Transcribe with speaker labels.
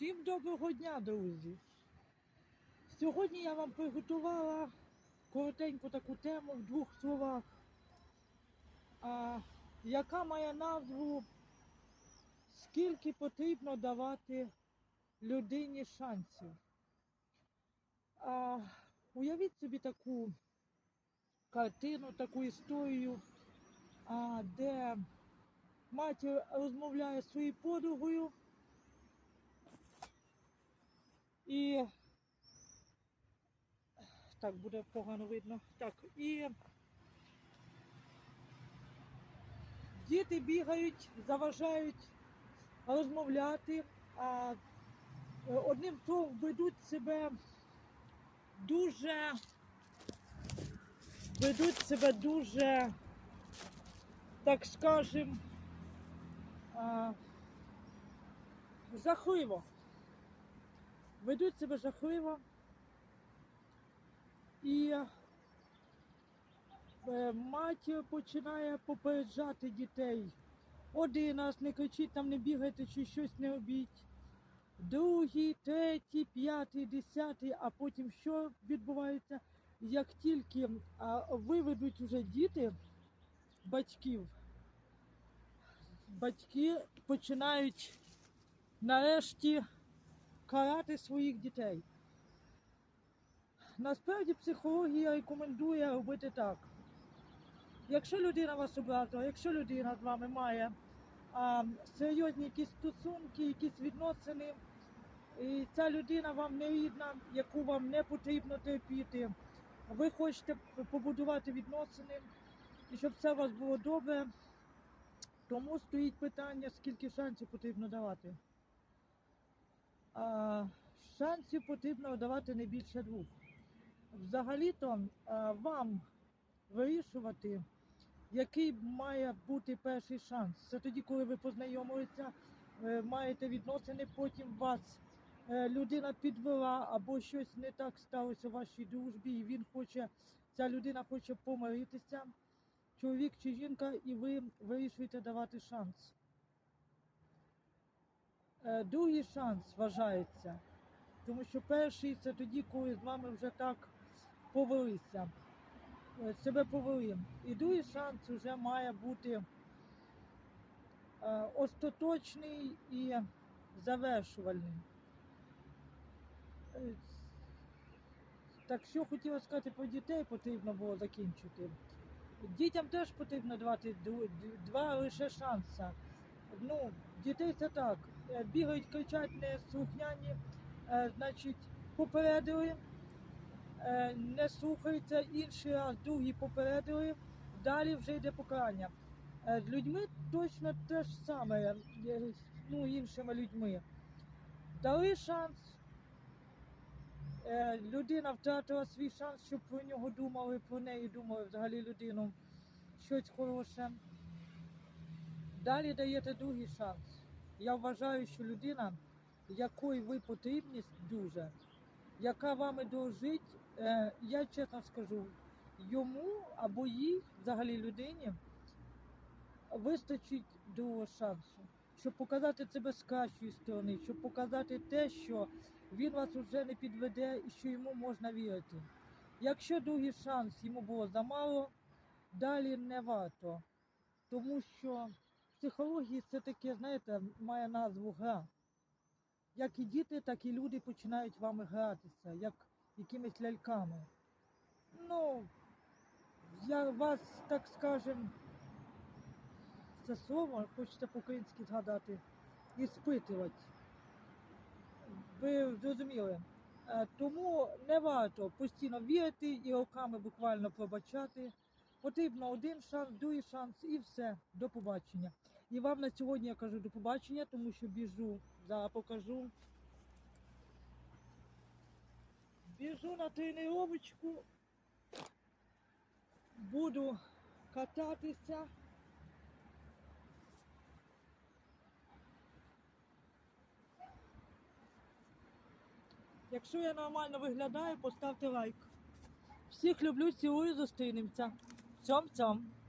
Speaker 1: Всім доброго дня, друзі! Сьогодні я вам приготувала коротеньку таку тему в двох словах, а, яка має назву Скільки потрібно давати людині шансів. А, уявіть собі таку картину, таку історію, а, де матір розмовляє зі своєю подругою. І так буде погано видно. Так, і діти бігають, заважають розмовляти, а е, одним словом ведуть себе дуже ведуть себе дуже, так скажем, жахливо ведуть себе жахливо. І е, мать починає попереджати дітей. Один раз не кричіть, там не бігайте чи щось не робіть. Другий, третій, п'ятий, десятий, а потім що відбувається? Як тільки виведуть вже діти батьків, батьки починають нарешті карати своїх дітей. Насправді психологія рекомендує робити так. Якщо людина вас образила, якщо людина з вами має а, серйозні якісь стосунки, якісь відносини, і ця людина вам не рідна, яку вам не потрібно терпіти, ви хочете побудувати відносини, і щоб все у вас було добре, тому стоїть питання, скільки шансів потрібно давати. Шансів потрібно давати не більше двох. Взагалі-то вам вирішувати, який має бути перший шанс. Це тоді, коли ви познайомилися, маєте відносини, потім вас е, людина підвела або щось не так сталося в вашій дружбі, і він хоче, ця людина хоче помиритися, чоловік чи жінка, і ви вирішуєте давати шанс. Е, Другий шанс вважається, тому що перший це тоді, коли з вами вже так повелися, е, себе повели. І другий шанс вже має бути е, остаточний і завершувальний. Так що хотіла сказати про дітей, потрібно було закінчити. Дітям теж потрібно давати два лише шанси. Ну, дітей це так. Е, Бігають, кричать неслухняні, е, значить, попередили, е, не слухаються, інший раз, другий попередили, далі вже йде покарання. З людьми точно те ж саме, ну, іншими людьми. Дали шанс, людина втратила свій шанс, щоб про нього думали, про неї думали взагалі людину щось хороше. Далі даєте другий шанс. Я вважаю, що людина, якої ви потрібні дуже, яка вами дорожить, е, я чесно скажу, йому або їй, взагалі людині, вистачить другого шансу, щоб показати себе з кращої сторони, щоб показати те, що він вас вже не підведе і що йому можна вірити. Якщо другий шанс йому було замало, далі не варто, тому що психології це таке, знаєте, має назву гра. Як і діти, так і люди починають вами гратися, як якимись ляльками. Ну, я вас, так скажем, це слово, хочете по-українськи згадати, іспитувати. Ви зрозуміли. Е, Тому не варто постійно вірити і роками буквально пробачати. Потрібно один шанс, другий шанс і все. До побачення. І вам на сьогодні я кажу до побачення, тому що біжу. Зараз покажу. Біжу на тренировочку. Буду кататися. Якщо я нормально виглядаю, поставте лайк. Всіх люблю, цілую, зустрінемося. Цьом-цьом.